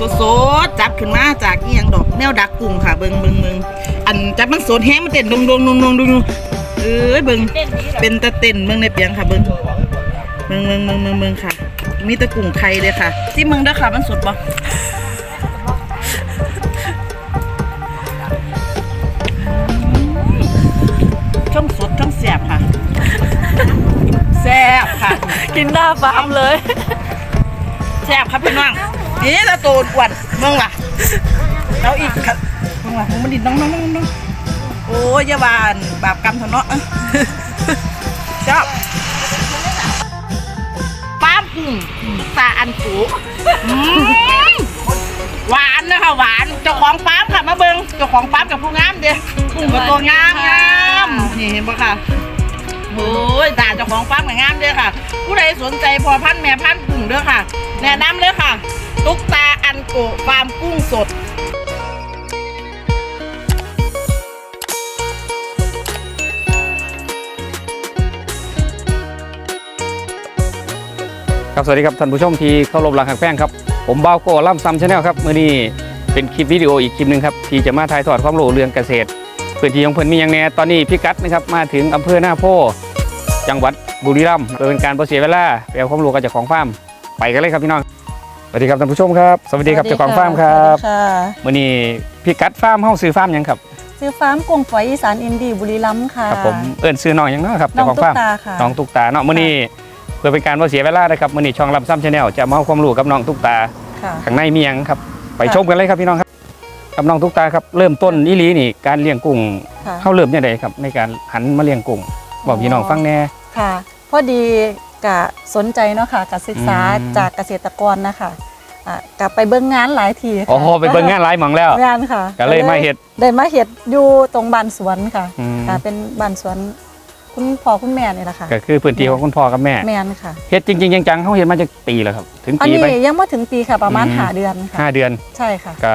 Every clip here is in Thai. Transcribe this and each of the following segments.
สดๆจับขึ้นมาจากอีหยังดอกแนวดักกุ้งค่ะ เบิงเบิงเบิงอันจับมันสดแห้งมันเต้นดงดงดงดงดงเอ้ยเบิงเต้นนี้เหรอเป็นตะเต้นเบิงในเปียงค่ะเบิงเบิงเบิงเบิงเบิงเบิงค่ะ มีแตะกุ้งไข่เลยค่ะที่เมืองเด้อค่ะมันสดบ่ช่องสดช่องแสบค่ะแสบค่ะ กินหน้าฟาร์มเลยแซ่บครับพี่น้อง นี่ตะโตนอ้วนมึงล่ะเราอีกครับมึงล่ะมึงมันดินน้องน้องน้องน้องโอ้ยยาบานบาปกรรมเถอะเนาะชอบป้ามกุ้งตาอันสูหวานนะคะหวานเจ้าของป้ามค่ะมาเบิงเจ้าของป้ามกับผู้งามเด้กุ้งกับตัวงามงามนี่เห็นปะค่ะโอ้ยตาเจ้าของฟาร์มงามเด้อค่ะ ผู้ใดสนใจพอพันแม่พันกุ้งเด้อค่ะ แนะนำเลยค่ะ ตุ๊กตาอันโกฟาร์มกุ้งสด ครับสวัสดีครับท่านผู้ชมที่เข้ารบหลังหักแป้งครับ ผมเบาโกล่ำซัมชาแนลครับมื่อนี้เป็นคลิปวิดีโออีกคลิปหนึ่งครับที่จะมาถ่ายทอดความรู้เรื่องเกษตรพื้นที่ของเพิ่นมีอย่างแน่ตอนนี้พิกัดนะครับมาถึงอำเภอหน้าโพจังหวัดบุรีรัมย์เพื่อเป็นการประเสียเวลาไปเอาความรู้กับเจ้าของฟาร์มไปกันเลยครับพี่น้อง วัสดีครับท่านผู้ชมครับ สวัสดีครับเจ้าของฟาร์มครับสวัสดีค่ะมื่อนี้พิกัดฟาร์มเฮาซื้อฟาร์มหยังครับ ซื้อฟาร์มกุ้งฝอยอีสานอินดีบุรีรัมย์ค่ะครับผมเอิ้นซื้อน้องหยังเนาะครับน้อเจ้างของตุ๊ฟากร์มตาค่ะน้องตุ๊กตาเนาะมื่อนี้เพื่อเป็นการประเสียเวลานะครับมื่อนี้ช่องลำซ้ำชาแนลจะมาเอาความรู้กับน้องตุ๊กตาค่ะข้างในมีหยังครับ ไปค่ะชมกันเลยครับพี่น้องครับกับน้องตุ๊กตาครับเริ่มต้นอีหลีนี่การเลี้ยงกุ้งค่ะเข้าเริ่มยังไงครับในการหันมาเลี้ยงกุ้งบอกพี่น้องฟังแหน่ค่ะพอดี กะสนใจเนาะค่ะกะศึกษาอืม จากเกษตรกรนะคะอะกลับไปเบิ่งงานหลายทีค่ะโอ้โหไปเบิ่งงานหลายหมองแล้ว งานค่ะก็เลยมาเฮ็ด ได้มาเห็ดอยู่ตรงบ้านสวนค่ะอืม ค่ะเป็นบ้านสวน คุณพ่อคุณแม่นี่แหละค่ะก็คือพื้นที่ของคุณพ่อกับแม่แม่นค่ะเฮ็ดจริงๆจังๆเขาเฮ็ดมาจากปีแล้วครับถึงอันปีนี้ไปยังไม่ถึงปีค่ะประมาณอืมหาเดือนค่ะห้าเดือนใช่ค่ะก็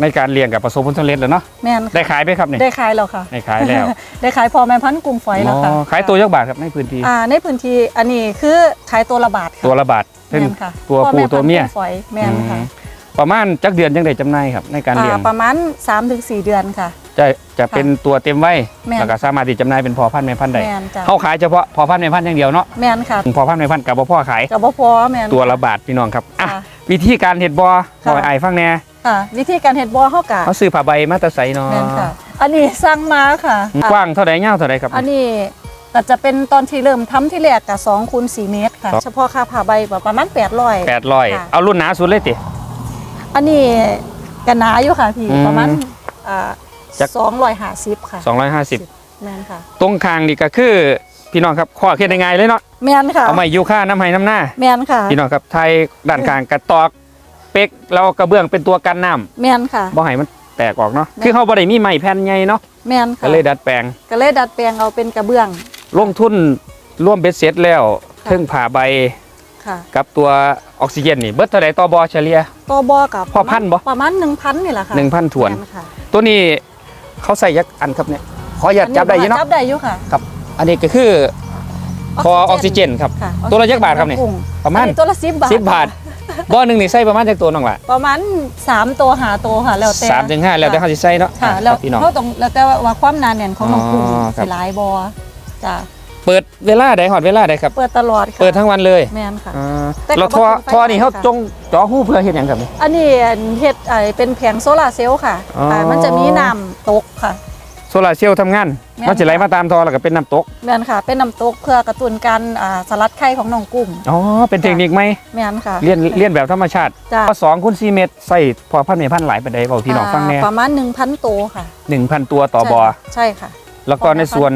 ในการเลี้ยงกับประสบผลสำเร็จแล้วเนาะแม่นได้ค่ะขายไปครับเนี่ยได้ขายแล้วค่ะได้ขายแล้ว ได้ขายพอแม่พันธุ์กุ้งฝอยแล้วค่ะอ๋อขายตัวยักบาทครับในพื้นที่อ่าในพื้นที่อันนี้คือขายตัวละบาทค่ะตัวละบาทแม่ซึ่งนค่ะตัวพ่อผู้แพันธุ์ตัวเมียกุ้งฝอยแม่นค่ะอืมประมาณจักเดือนจังได้จำหน่ายครับในการเลี้ยงอ่าประมาณ 3-4 เดือนค่ะ จะจะเป็นตัวเต็มไว้แม่นแล้วก็สามารถที่จำหน่ายเป็นพอพันธุ์แม่พันธุ์ได้แม่นจ้ะ เขาขายเฉพาะพอพันธุ์แม่พันธุ์อย่างเดียวเนาะแม่นค่ะพอพันธุ์แม่พันธุ์กับบ่พ่อขายกับบ่พอแม่นตัวละบาทพี่น้องครับอะค่ะวิธีการเห็ดบอค่ะ บอยไอ้ายฟังแน่ค่ะ วิธีการเฮ็ดบ่เฮากะเขาซื้อผ้าใบมาแตะใสเนาะแม่นค่ะ อันนี้สั่งมาค่ะกว้างเท่าใดยาวเท่าใดครับ อันนี้ก็จะเป็นตอนที่เริ่มทำที่แรกก็2คูณ4เมตรค่ะ ครับ เฉพาะค่าผ้าใบประมาณ800 แปดร้อยค่ะ เอารุ่นหนาสุดเลยติ อันนี้ก็หนาอยู่ค่ะพี่อืม ประมาณอ่า จัก250ค่ะ250 แม่นค่ะ ตรงคางนี่ก็คือพี่น้องครับข้อเขียนง่ายๆเลยเนาะแม่นค่ะ เอาไม้ยูค่าน้ำไห้น้ำหน้า แม่นค่ะ พี่น้องครับไทยด้านคางกระตอกเป๊กแล้วกระเบื้องเป็นตัวกันน้ำแม่นค่ะบ่ให้มันแตกออกเนาะแม่นคือเขาบ่ได้มีไม้แผ่นใหญ่เนาะแม่นค่ะก็เลยดัดแปลง ก็เลยดัดแปลงเอาเป็นกระเบื้อง ลงทุนร่วมเบ็ดเสร็จแล้วค่ะถึงผ่าใบค่ะกับตัวออกซิเจนนี่เบิดเท่าใดต่อบอเฉลี่ย ตัวบอกับพอพันบ่ ประมาณ1,000นี่แหละค่ะ1,000ถ้วน แม่ค่ะ ตัวนี้ เขาใส่ยักอันครับเนี่ยขออย่าตจับได้อยี่เนาะจับได้อยู่ค่ะอันนี้ก็คือพอออกซิเจนครับค่ะตัวละยักบาทครับเนี่ยกุ้งประมาณอันนี้ตัวละ10บาทสิบบาทบ่อหนึ่งนี่ใส่ประมาณจากตัวน้องละประมาณ3ตัวหาตัวค่ะแล้วแต่สามถึงห้าแล้วแต่เขาสิใส่เนาะค่ะอะแล้วพี่น้องเฮาต้องแล้วแต่ว่าความหนาแน่นของน้องกุ้งอ๋อครับ สิหลายบอจ้ะ เปิดเวลาใดหอดเวลาใดครับ เปิดตลอดค่ะเปิดทั้งวันเลยแม่นค่ะ อ่าแต่ก็เราท่อบ่ถึงไฟท่อนี่เขาค่ะ จงจ่อหู้เพื่อเฮ็ดหยังครับนี่ อันนี้เฮ็ดไอ้เป็นแผงโซลาร์เซลล์ค่ะอ๋ออ่ามันจะมีน้ำตกค่ะ โซลาร์เซลล์ทำงาน แม่น มันจะไหลมาตามท่อแล้วก็เป็นน้ำตก แม่นค่ะ เป็นน้ำตกเพื่อกระตุ้นการอ่าสลัดไข่ของน้องกุ้งอ๋อ เป็นเทคนิคไหมแม่นค่ะเลียนเลียนแบบธรรมชาติจ้ะก็สองคูณสี่เมตรใส่พอพันเมตรพันหลายไปได้บอกพี่น้องฟังแน่าประมาณ1,000ตัวค่ะหนึ่งพันตัวต่อบอใช่ค่ะ แล้วก็ในส่วน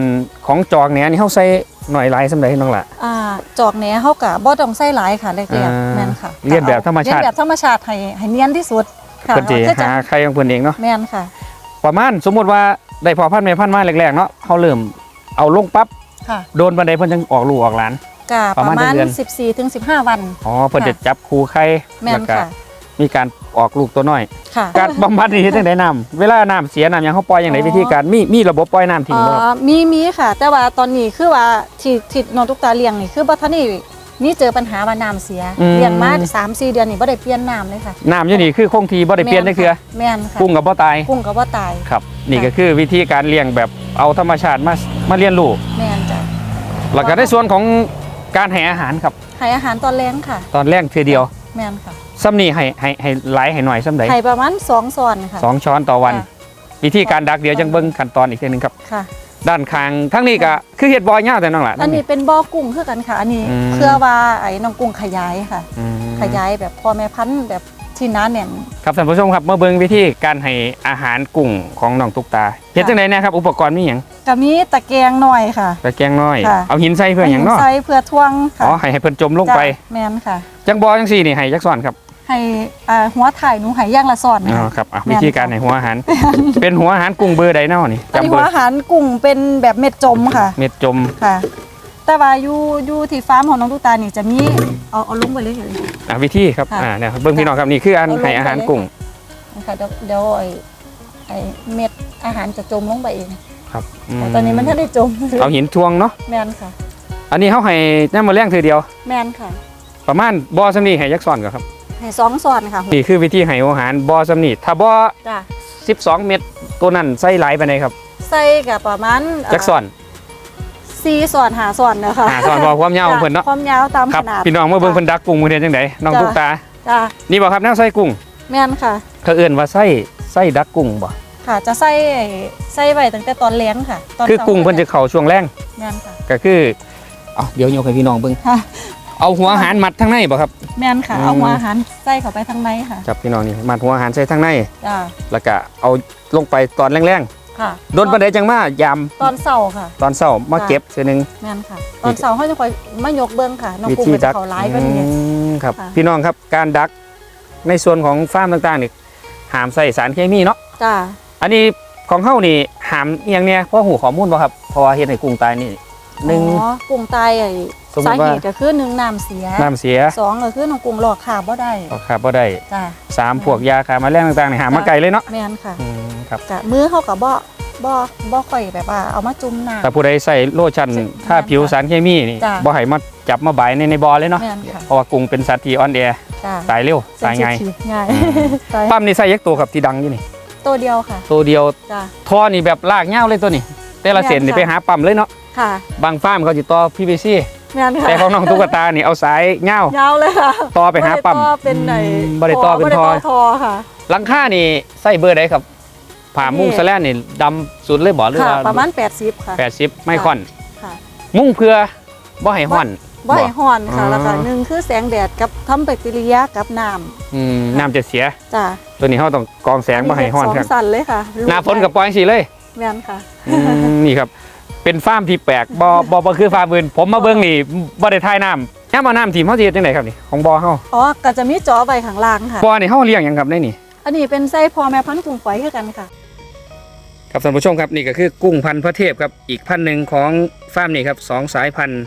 ของจอกเนี่ยนี่เขาใส่หน่อยหลายสำหรับน้องละอ่าจอกแหนเฮากะบ่ต้องใส่หลายค่ะแรกอ่าๆแม่นค่ะเลียนแบบธรรมชาติเลียนแบบธรรมชาติให้ให้เนียนที่สุดค่ะเพื่อจะก็จะหาใครของเพื่อนเองเนาะแม่นค่ะ ประมาณสมมติว่าได้พอพันเมตรพันมาแรกๆเนาะเขาเริ่มเอาลงปั๊บค่ะโดนบันไดเพิ่นจังออกลูกออกหลานกะปประระมาณมาณเดือน14ถึง15 วันอ๋อเพิ่นค่ะจะจับคูไข่แม่แล้วนก็ค่ะ มีการออกลูกตัวน้อย ค่ะ การบำบัดนี่เฮ็ดจังไดน้ำเวลาน้ำเสียน้ำหยังเขาปล่อยอย่างไรอ๋อ วิธีการมีมีระบบปล่อยน้ำทิ้งอ๋อบ่ครับมีมีค่ะ แต่ว่าตอนนี้คือว่าที่ที่น้องตุ๊กตาเลี้ยงนี่คือบ่ทันได้นี่เจอปัญหาว่าน้ำเสียอืมเลี้ยงมาสามสี่เดือนนี่บ่ได้เปลี่ยนน้ำเลยค่ะน้ำอยู่นี่คือคงทีบ่ได้เปลี่ยนได้คือแม่นค่ะกุ้งกับบ่ตายกุ้งก็บ่ตาย ครับ นี่ก็คือวิธีการเลี้ยงแบบเอาธรรมชาติมามาเรียนรู้แม่นจ้ะแล้วก็ในส่วนของการให้อาหารครับ ให้อาหารตอนแรงค่ะ ตอนแรกเทือเดียว แม่นค่ะ ซ้ำนี่ให้ให้ให้หลายให้หน่อยซ้ำใดให้ประมาณสองส่วนค่ะ สองช้อนต่อวัน ค่ะวิธีการดักเดี๋ยวจังเบิ้งขั้นตอนอีกทีหนึงครับ ค่ะ ด้านข้างทั้งนี้ก็คือเห็ดบอยเงาวแต่น้องหละอันนี้เป็นบ่อกุ้งคือกันค่ะ อันนี้อืม เพื่อว่าไอ้น้องกุ้งขยายค่ะ อืม ขยายแบบพ่อแม่พันธุ์แบบที่น้าแน่นครับท่านผู้ชมครับเมื่อเบิ้งวิธีการให้อาหารกุ้งของน้องตุ๊กตาเฮ็ดจังไดเนะครับ อุปกรณ์มีหยังก็มีตะแกรงหน่อยค่ะ ตะแกรงน้อย ค่ะ เอาหินใส่เพื่อหยังเนาะใส่เพื่อท่วงค่ะอ๋อให้ให้เพิ่นจมลงไปจ้ะแม่นค่ะ จังบอจังซี่นี่ให้จักซ้อนครับ ให้อ่าหัวถ่ายหนูให้ย่างละส่อนอ๋อค่ะครับอะแม่นวิธีการให้หัวอาหาร เป็นหัวอาหารกุ้งเบอร์ใดเนาะนี่อันจำนี้เบหัอวร์อาหารกุ้งเป็นแบบเม็ดจมค่ะเม็ดจมค่ะ แต่ว่าอยู่อยู่ที่ฟาร์มของน้องตุ๊กตานี่จะมีเอาเอาลงไปเลยค่ะ อะวิธีครับค่ะอ่าเนี่ยเบิ้งพี่น้องครับนี่คืออันเอาลง ให้อาหารไปเลยกุ้ง นะคะเดี๋ยวเดี๋ยวไอ้ไอ้เม็ดอาหารจะจมลงไปเองครับมแต่ตอนนี้มันถ้าได้จมเอาหินทวงเนาะแม่นค่ะ อันนี้เขาให้แน่มาเลี้ยงเธอเดียว แม่นค่ะ ประมาณบอสำนีให้ยักษ์ซ้อนก่อนครับ ให้สองส่วนค่ะนี่คือวิธีให้อาหารบอสำนีถ้าบอจ้ะ12 เม็ดตัวนั้นใส่หลายไปไหนใดครับใส่กับประมาณยักษ์ซ้อนสี่ส่วนหาส่วนนะคะหาซ้อนพอความยาวของเพิ่นเนาะความยาวตามคขรับนาดพี่น้องเมื่อเบิ่งเพิ่นดักกุ้งมื้อเดือนจังไดน้องจ้ะตุ๊กตา จ้ะนี่บ่ครับแนวใส่กุ้งแม่นค่ะ เขาเอิ้นว่าไส้ไส้ดักกุ้งบ่ค่ะจะใส่ใส่ไว้ตั้งแต่ตอนเลี้ยงค่ะตอนคือสกุ้งเพิ่นจะเข้าช่วงแรงแม่นค่ะ ก็คือเอาเดี๋ยวยกให้พี่น้องเบิ่งค่ะ เอาหัวอาหารมัดทั้งในบ่ครับ แม่นค่ะอืมเอาหัวอาหารใส่เข้าไปทางในค่ะจับพี่น้องนี่มัดหัวอาหารใส่ทั้งใน จ้ะแล้วก็เอาลงไปตอนแรงค่ะๆโดนปานใดจังมายามตอนเสาร์ค่ะ ตอนเช้ามาเก็บเทื่อนึง แม่นค่ะ ตอนเสาร์เขาจะคอยมายกเบิ้งค่ะน้องวิกุ้งธีก็ดัจะกเขาร้ายก็อืนี่มครับ ค่ะ พี่น้องครับการดักในส่วนของฟาร์มต่างๆนี่ห้ามใส่สารเคมีเนาะจ้าอันนี้ของเฮานี่ห้ามเอียงเนี่ยเพราะหูข้อมูลบ่ครับเพราะว่าเฮ็ดให้กุ้งตายนี่หนึ่งอ๋อกุ้งตายไอ้ สมมุสาติว่าเหตุก็คือหนึ่งน้ำเสียน้ำเสียสองก็คือน้องกุ้งหลอกขาบ่ได้ก็ครับบ่ได้จ้าสามพวกยาฆ่าแมลงต่างๆนี่หามมาไกลเลยเนาะแม่นค่ะอืมครับกะมือเขากับบ่บ่บ่ค่อยแบบว่าเอามาจุ่มน้ำ ถ้าผู้ใดใส่โลชั่นใช่ถ้าผิวสารเคมีนี่จ้ะบ่ให้มาจับมาบายในในบ่อเลยเนาะแม่นค่ะ เพราะว่ากุ้งเป็นสัตว์ที่อ่อนแอจ้าตายเร็วตายง่ายเซนซิทีฟง่ายอืมตายปั๊มนี่ใส่ยักตัวครับที่ดังอยู่นี่ ตัวเดียวค่ะตัวเดียวจ้าท่อนี่แบบลากยาวเลยตัวนี้แต่ละเส้นนี่แม่นค่ะ ไปหาปั๊มเลยเนาะค่ะ บางฟาร์มเขาสิต่อ PVC แม่นค่ะแต่ของน้องตุ๊กตานี่เอาสายยาวยาวเลยค่ะต่อไปหาปั๊มบ่ด้ต่อเป็นไอ้อืมบ่ได้ต่อเป็นท่อบ่ได้ท่อค่ะ หลังคานี่ใส่เบอร์ใดครับ ผ่ามุ้งนี่สแลนนี่ดำสุดเลยบ่หรือค่ะ ว่าประมาณ80ค่ะ80ไม่ค่อน ค่ะมุ้งเพื่อบ่ให้ฮ้อน บ่ให้ฮ้อนค่ะอ๋อ แล้วก็หนึ่งคือแสงแดดกับทำแบคทีเรียกับน้ำอืมน้ำจะเสีย จ้าตัวนี้เขาต้องกรองแสงบ่ให้ฮ้อนสคอรังบสั่นเลยค่ะหน้าฝนกับปล่อยสิเลย แม่นค่ะ อืมนี่ครับ เป็นฟาร์มที่แปลกบ่บ่บ่คือฟาร์มอื่น ผมมาเบิ่งนี่บ่ได้ทายน้ำย่ามเอาน้ำทีมเฮาสิเฮ็ดจังไดครับนี่ของบ่อเฮาอ๋อก็จะมีจอไว้ข้างล่างค่ะ บ่อนี่เฮาเลี้ยงหยังครับในนี่ อันนี้เป็นไส้พอแม่พันธุ์กุ้งฝอยคือกันค่ะ ครับท่านผู้ชมครับนี่ก็คือกุ้งพันธุ์พระเทพครับอีกพันธุ์หนึ่งของฟาร์มนี่ครับสองสายพันธุ์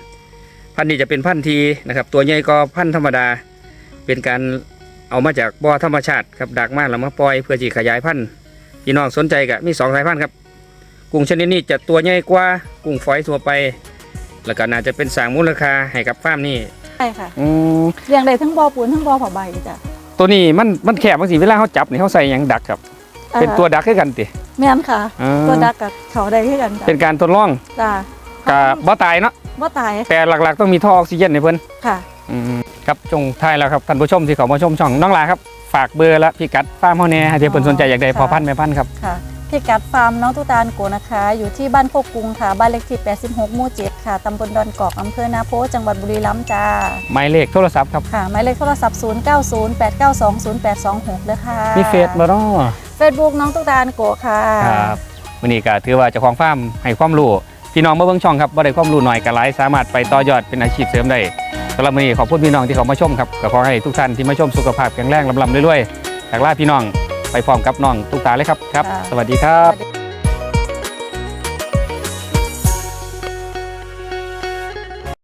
พันธุ์นี้จะเป็นพันธุ์ทีนะครับตัวใหญ่ก็พันธุ์ธรรมดา เป็นการเอามาจากบ่อธรรมชาติครับดักมาแล้วมาปล่อยเพื่อจีขยายพันธุ์พี่น้องสนใจก็มีสองสายพันธุ์ครับ กุ้งชนิดนี้จะตัวใหญ่กว่ากุ้งฝอยทั่วไป แล้วก็น่าจะเป็นสร้างมูลค่าให้กับฟาร์มนี่ใช่ค่ะอืมเลี้ยงได้ทั้งบ่อปูนทั้งบ่อผาใบจ้ะตัวนี้มันมันแคบบางสีเวลาเขาจับนี่เขาใส่หยังดักครับ เป็นตัวดักคือกันติแม่นค่ะอ่าตัวดักกับเขาได้คือกันจ้ะเป็นการทดลองจ้ะกับบ่ตายเนาะบ่ตายแต่หลักๆต้องมีท่อออกซิเจนในเพิ่น ค่ะ อืมครับจงท้ายแล้วครับท่านผู้ชมที่เขามาชมช่องน้องลาครับ ฝากเบอร์และพิกัดฟาร์มเฮาแน่ให้เดี๋ยวเพิ่นสนใจอยากได้ค่ะพอพันธุ์แม่พันธุ์ครับ ค่ะ พิกัดฟาร์มน้องตุตานโกนะคะ อยู่ที่บ้านโคกกรุงค่ะ บ้านเลขที่ 86 หมู่ 7 ค่ะ ตำบลดอนกอก อำเภอนาโพ จังหวัดบุรีรัมย์จ้า หมายเลขโทรศัพท์ครับ ค่ะ หมายเลขโทรศัพท์ 0908920826เลยค่ะมีเฟซบ่เนาะเฟซบุ๊กน้องตุตานโกค่ะครับวันนี้ก็ถือว่าเจ้าของฟาร์มให้ความรู้พี่น้องมาเบิ่งช่องครับบ่ได้ความรู้หน่อยก็หลายสามารถไปต่อยอดเป็นอาชีพเสริมได้สำหรับวันนี้ขอบคุณพี่น้องที่เขามาชมครับก็ขอให้ทุกท่านที่มาชมสุขภาพแข็งแรงลำๆเรื่อยๆจากลาพี่น้อง ไปพร้อมกับน้องตุ๊กตาเลยครับครับ สวัสดีครับ